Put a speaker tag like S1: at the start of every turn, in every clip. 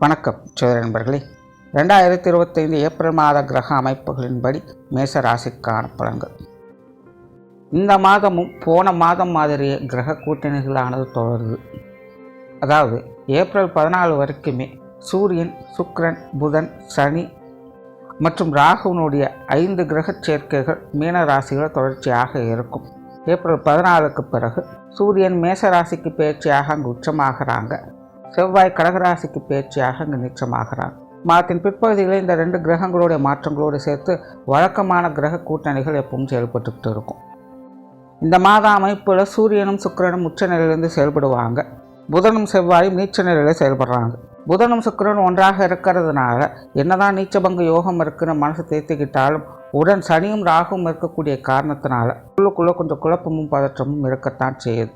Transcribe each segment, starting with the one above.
S1: வணக்கம் சோதர நண்பர்களே. ரெண்டாயிரத்தி இருபத்தைந்து ஏப்ரல் மாத கிரக அமைப்புகளின்படி மேச ராசிக்கான பலன்கள். இந்த மாதமும் போன மாதம் மாதிரியே கிரக கூட்டணிகளானது தொடருது. அதாவது ஏப்ரல் பதினாலு வரைக்குமே சூரியன் சுக்ரன் புதன் சனி மற்றும் ராகுவினுடைய ஐந்து கிரக சேர்க்கைகள் மீன ராசிகள் தொடர்ச்சியாக இருக்கும். ஏப்ரல் பதினாலுக்கு பிறகு சூரியன் மேச ராசிக்கு பயிற்சியாக அங்கு உச்சமாகறாங்க. செவ்வாய் கடகராசிக்கு பேச்சியாக அங்கு நிச்சயமாகிறார் மாதத்தின் பிற்பகுதியில் இந்த ரெண்டு கிரகங்களுடைய மாற்றங்களோடு சேர்த்து வழக்கமான கிரக கூட்டணிகள் எப்பவும் செயல்பட்டுக்கிட்டு இருக்கும். இந்த மாத அமைப்பில் சூரியனும் சுக்கிரனும் உச்ச நிலையிலிருந்து செயல்படுவாங்க. புதனும் செவ்வாயும் நீச்ச நிலையில் செயல்படுறாங்க. புதனும் சுக்கிரனும் ஒன்றாக இருக்கிறதுனால என்னதான் நீச்சபங்க யோகம் இருக்குன்னு மனசு தேர்த்திக்கிட்டாலும் உடன் சனியும் ராகும் இருக்கக்கூடிய காரணத்தினால உள்ளுக்குள்ளே கொஞ்சம் குழப்பமும் பதற்றமும் இருக்கத்தான் செய்யுது.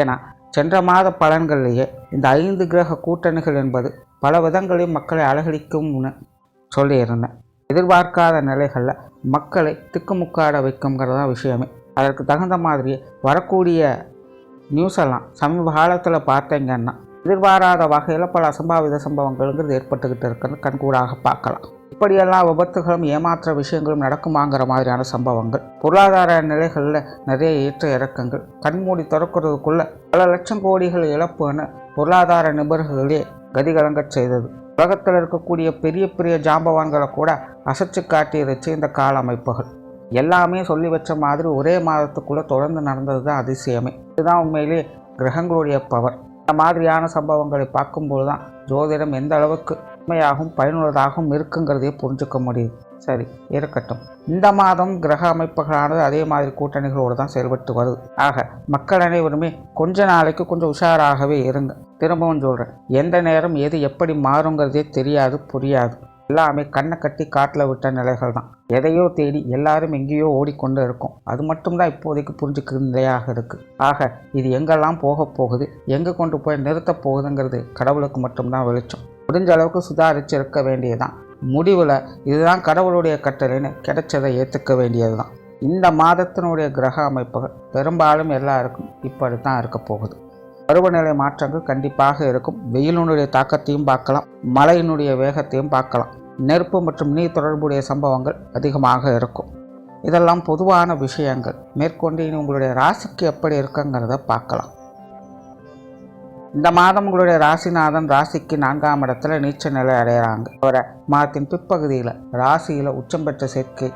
S1: ஏன்னா சென்ற மாத பலன்கள்லேயே இந்த ஐந்து கிரக கூட்டணிகள் என்பது பல விதங்களையும் மக்களை அலகடிக்கும்னு சொல்லியிருந்தேன். எதிர்பார்க்காத நிலைகளில் மக்களை திக்குமுக்காட வைக்குங்கிறது தான் விஷயமே. அதற்கு தகுந்த மாதிரி வரக்கூடிய நியூஸ் எல்லாம் சமீப காலத்தில் பார்த்தீங்கன்னா எதிர்பாராத வகையில் பல அசம்பாவித சம்பவங்கள்ங்கிறது ஏற்பட்டுக்கிட்டு இருக்குன்னு கண்கூடாக பார்க்கலாம். இப்படியெல்லாம் விபத்துகளும் ஏமாற்ற விஷயங்களும் நடக்குமாங்கிற மாதிரியான சம்பவங்கள். பொருளாதார நிலைகளில் நிறைய ஏற்ற இறக்கங்கள். கண்மூடி திறக்கிறதுக்குள்ள பல லட்சம் கோடிகள் இழப்புன்னு பொருளாதார நிபுணர்களே கதிகலங்கச் செய்தது. உலகத்தில் இருக்கக்கூடிய பெரிய பெரிய ஜாம்பவான்களை கூட அசைச்சு காட்டியிருச்சு இந்த கால அமைப்புகள். எல்லாமே சொல்லி வச்ச மாதிரி ஒரே மாதத்துக்குள்ளே தொடர்ந்து நடந்தது தான் அதிசயமே. இதுதான் உண்மையிலே கிரகங்களுடைய பவர் இந்த மாதிரியான சம்பவங்களை பார்க்கும்போது தான் ஜோதிடம் எந்த அளவுக்கு உண்மையாகவும் பயனுள்ளதாகவும் இருக்குங்கிறதையே புரிஞ்சுக்க முடியுது. சரி இருக்கட்டும். இந்த மாதம் கிரக அமைப்புகளானது அதே மாதிரி கூட்டணிகளோடு தான் செயல்பட்டு வருது. ஆக மக்கள் அனைவருமே கொஞ்ச நாளைக்கு கொஞ்சம் உஷாராகவே இருங்க. திரும்பவும் சொல்கிறேன் எந்த நேரம் எது எப்படி மாறுங்கிறதே தெரியாது புரியாது. எல்லாமே கண்ணை கட்டி காட்டில் விட்ட நிலைகள் தான். எதையோ தேடி எல்லாரும் எங்கேயோ ஓடிக்கொண்டு இருக்கும். அது மட்டும்தான் இப்போதைக்கு புரிஞ்சுக்கிற நிலையாக இருக்குது ஆக இது எங்கெல்லாம் போக போகுது எங்கே கொண்டு போய் நிறுத்த போகுதுங்கிறது கடவுளுக்கு மட்டும்தான் வெளிச்சம். முடிஞ்ச அளவுக்கு சுதாரிச்சிருக்க இருக்க வேண்டியதுதான். முடிவில் இதுதான் கடவுளுடைய கட்டளைன்னு கிடைச்சதை ஏற்றுக்க வேண்டியது தான் இந்த மாதத்தினுடைய கிரக அமைப்புகள் பெரும்பாலும் எல்லாருக்கும் இப்படி தான் இருக்க போகுது. பருவநிலை மாற்றங்கள் கண்டிப்பாக இருக்கும். வெயிலினுடைய தாக்கத்தையும் பார்க்கலாம். மழையினுடைய வேகத்தையும் பார்க்கலாம். நெருப்பு மற்றும் நீர் தொடர்புடைய சம்பவங்கள் அதிகமாக இருக்கும். இதெல்லாம் பொதுவான விஷயங்கள். மேற்கொண்டு உங்களுடைய ராசிக்கு எப்படி இருக்குங்கிறத பார்க்கலாம். இந்த மாதம் உங்களுடைய ராசிநாதன் ராசிக்கு நான்காம் இடத்துல நீச்ச நிலை அடைகிறாங்க. தவிர மாதத்தின் பிற்பகுதியில் ராசியில் உச்சம் பெற்ற சேர்க்கை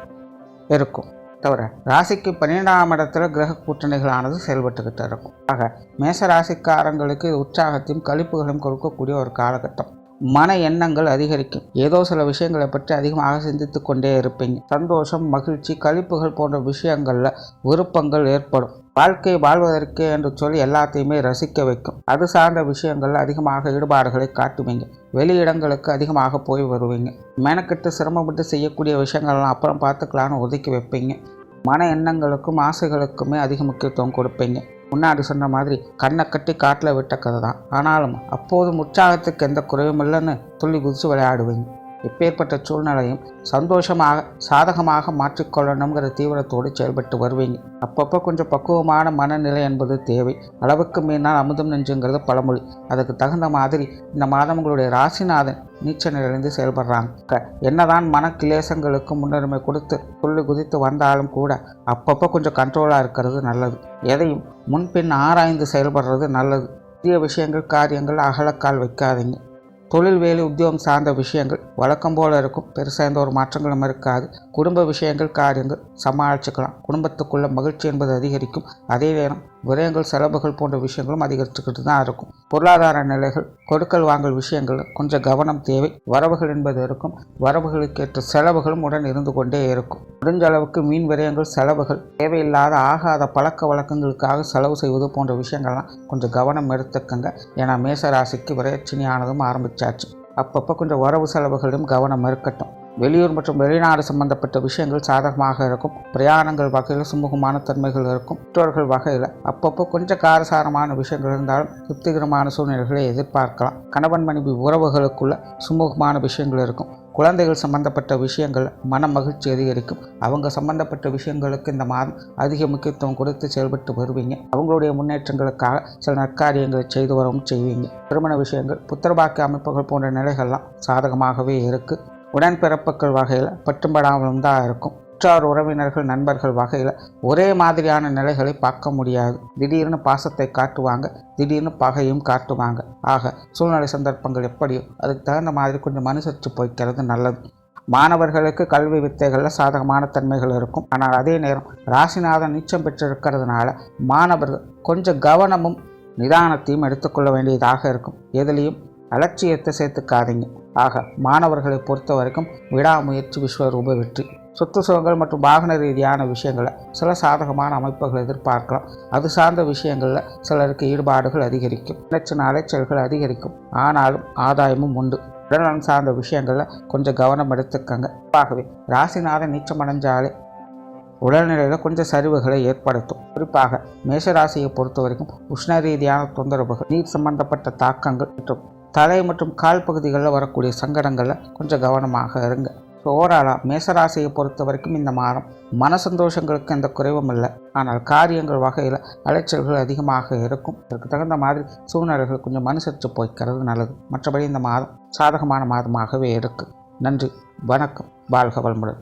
S1: இருக்கும். தவிர ராசிக்கு பன்னிரெண்டாம் இடத்துல கிரக கூட்டணிகளானது செயல்பட்டுக்கிட்டு இருக்கும். ஆக மேச ராசிக்காரங்களுக்கு இது உற்சாகத்தையும் கழிப்புகளையும் கொடுக்கக்கூடிய ஒரு காலகட்டம். மன எண்ணங்கள் அதிகரிக்கும். ஏதோ சில விஷயங்களை பற்றி அதிகமாக சிந்தித்து கொண்டே இருப்பீங்க. சந்தோஷம் மகிழ்ச்சி கழிப்புகள் போன்ற விஷயங்களில் விருப்பங்கள் ஏற்படும். வாழ்க்கை வாழ்வதற்கே என்று சொல்லி எல்லாத்தையுமே ரசிக்க வைக்கும். அது சார்ந்த விஷயங்களில் அதிகமாக ஈடுபாடுகளை காட்டுவீங்க. வெளியிடங்களுக்கு அதிகமாக போய் வருவீங்க. மெனக்கெட்டு சிரமப்பட்டு செய்யக்கூடிய விஷயங்கள்லாம் அப்புறம் பார்த்துக்கலான்னு ஒதுக்கி வைப்பீங்க. மன எண்ணங்களுக்கும் ஆசைகளுக்குமே அதிக முக்கியத்துவம் கொடுப்பீங்க. முன்னாடி சொன்ன மாதிரி கண்ணை கட்டி காட்டில் விட்ட கதை தான். ஆனாலும் அப்போதும் உற்சாகத்துக்கு எந்த குறையும் இல்லைன்னு துள்ளி குதித்து விளையாடுவீங்க. இப்பேற்பட்ட சூழ்நிலையும் சந்தோஷமாக சாதகமாக மாற்றிக்கொள்ளணுங்கிற தீவிரத்தோடு செயல்பட்டு வருவீங்க. அப்பப்போ கொஞ்சம் பக்குவமான மனநிலை என்பது தேவை. அளவுக்கு மீறினால் அமுதம் நெஞ்சுங்கிறது பழமொழி. அதுக்கு தகுந்த மாதிரி இந்த மாதம் உங்களுடைய ராசிநாதன் நீச்ச நிலையிலிருந்து செயல்படுறாங்க. என்னதான் மன கிளேசங்களுக்கு முன்னுரிமை கொடுத்து துள்ளி குதித்து வந்தாலும் கூட அப்பப்போ கொஞ்சம் கண்ட்ரோலாக இருக்கிறது நல்லது. எதையும் முன்பின் ஆராய்ந்து செயல்படுறது நல்லது. புதிய விஷயங்கள் காரியங்கள் அகலக்கால் வைக்காதீங்க. தொழில் வேலை உத்தியோகம் சார்ந்த விஷயங்கள் வழக்கம் போல் இருக்கும். பெருசாக எந்த ஒரு மாற்றங்களும் இருக்காது. குடும்ப விஷயங்கள் காரியங்கள் சமாளிச்சுக்கலாம். குடும்பத்துக்குள்ள மகிழ்ச்சி என்பது அதிகரிக்கும். அதே நேரம் விரயங்கள் செலவுகள் போன்ற விஷயங்களும் அதிகரித்துக்கிட்டு தான் இருக்கும். பொருளாதார நிலைகள் கொடுக்கல் வாங்கல் விஷயங்கள் கொஞ்சம் கவனம் தேவை. வரவுகள் என்பது இருக்கும். வரவுகளுக்கேற்ற செலவுகளும் உடன் இருந்து கொண்டே இருக்கும். முடிஞ்ச அளவுக்கு மீன் விரயங்கள் செலவுகள் தேவையில்லாத ஆகாத பழக்க வழக்கங்களுக்காக செலவு செய்வது போன்ற விஷயங்கள்லாம் கொஞ்சம் கவனம் எடுத்துக்கங்க. ஏன்னா மேசராசிக்கு விரயச்சினியானதும் ஆரம்பிச்சாச்சு. அப்பப்போ கொஞ்சம் வரவு செலவுகளிலும் கவனம் இருக்கட்டும். வெளியூர் மற்றும் வெளிநாடு சம்பந்தப்பட்ட விஷயங்கள் சாதகமாக இருக்கும். பிரயாணங்கள் வகையில் சுமூகமான தன்மைகள் இருக்கும். மற்றவர்கள் வகையில் அப்பப்போ கொஞ்சம் காரசாரமான விஷயங்கள் இருந்தாலும் திருப்திகரமான சூழ்நிலைகளை எதிர்பார்க்கலாம். கணவன் மனைவி உறவுகளுக்குள்ள சுமூகமான விஷயங்கள் இருக்கும். குழந்தைகள் சம்பந்தப்பட்ட விஷயங்கள் மன மகிழ்ச்சி அதிகரிக்கும். அவங்க சம்பந்தப்பட்ட விஷயங்களுக்கு இந்த மாதம் அதிக முக்கியத்துவம் கொடுத்து செயல்பட்டு வருவீங்க. அவங்களுடைய முன்னேற்றங்களுக்காக சில நற்காரியங்களை செய்து வரவும் செய்வீங்க. திருமண விஷயங்கள் புத்திரபாக்கிய அமைப்புகள் போன்ற நிலைகள்லாம் சாதகமாகவே இருக்குது உடன்பிறப்புகள் வகையில் பட்டும்படாமலும் தான் இருக்கும். உற்றார் உறவினர்கள் நண்பர்கள் வகையில் ஒரே மாதிரியான நிலைகளை பார்க்க முடியாது. திடீர்னு பாசத்தை காட்டுவாங்க திடீர்னு பகையும் காட்டுவாங்க. ஆக சூழ்நிலை சந்தர்ப்பங்கள் எப்படியோ அதுக்கு தகுந்த மாதிரி கொஞ்சம் மனுசரித்து போய்க்கிறது நல்லது. மாணவர்களுக்கு கல்வி வித்தைகளில் சாதகமான தன்மைகள் இருக்கும். ஆனால் அதே நேரம் ராசிநாதன் நீச்சம் பெற்றிருக்கிறதுனால மாணவர்கள் கொஞ்சம் கவனமும் நிதானத்தையும் எடுத்துக்கொள்ள வேண்டியதாக இருக்கும். எதுலேயும் அலட்சியத்தை சேர்த்துக்காதீங்க. ஆக மாணவர்களை பொறுத்த வரைக்கும் விடாமுயற்சி விஸ்வரூப வெற்றி. சொத்து சுகங்கள் மற்றும் வாகன ரீதியான விஷயங்களை சில சாதகமான அமைப்புகள் எதிர்பார்க்கலாம். அது சார்ந்த விஷயங்களில் சிலருக்கு ஈடுபாடுகள் அதிகரிக்கும். சின்ன அலைச்சல்கள் அதிகரிக்கும். ஆனாலும் ஆதாயமும் உண்டு. உடல்நலம் சார்ந்த விஷயங்களில் கொஞ்சம் கவனம் எடுத்துக்கங்க. ஆகவே ராசிநாதன் நீச்சம் அடைஞ்சாலே உடல்நிலையில் கொஞ்சம் சரிவுகளை ஏற்படுத்தும். குறிப்பாக மேஷராசியை பொறுத்த வரைக்கும் உஷ்ண ரீதியான தொந்தரவுகள் நீர் சம்பந்தப்பட்ட தாக்கங்கள் மற்றும் தலை மற்றும் கால் பகுதிகளில் வரக்கூடிய சங்கடங்களில் கொஞ்சம் கவனமாக இருங்க. ஸோ ஓவராலாக மேசராசியை பொறுத்த வரைக்கும் இந்த மாதம் மன சந்தோஷங்களுக்கு எந்த குறைவும் இல்லை. ஆனால் காரியங்கள் வகையில் அலைச்சல்கள் அதிகமாக இருக்கும். அதுக்கு தகுந்த மாதிரி சூழ்நிலைகள் கொஞ்சம் மனுசரித்து போய்க்கிறது நல்லது. மற்றபடி இந்த மாதம் சாதகமான மாதமாகவே இருக்குது நன்றி வணக்கம். வாழ்க வளமுடன்.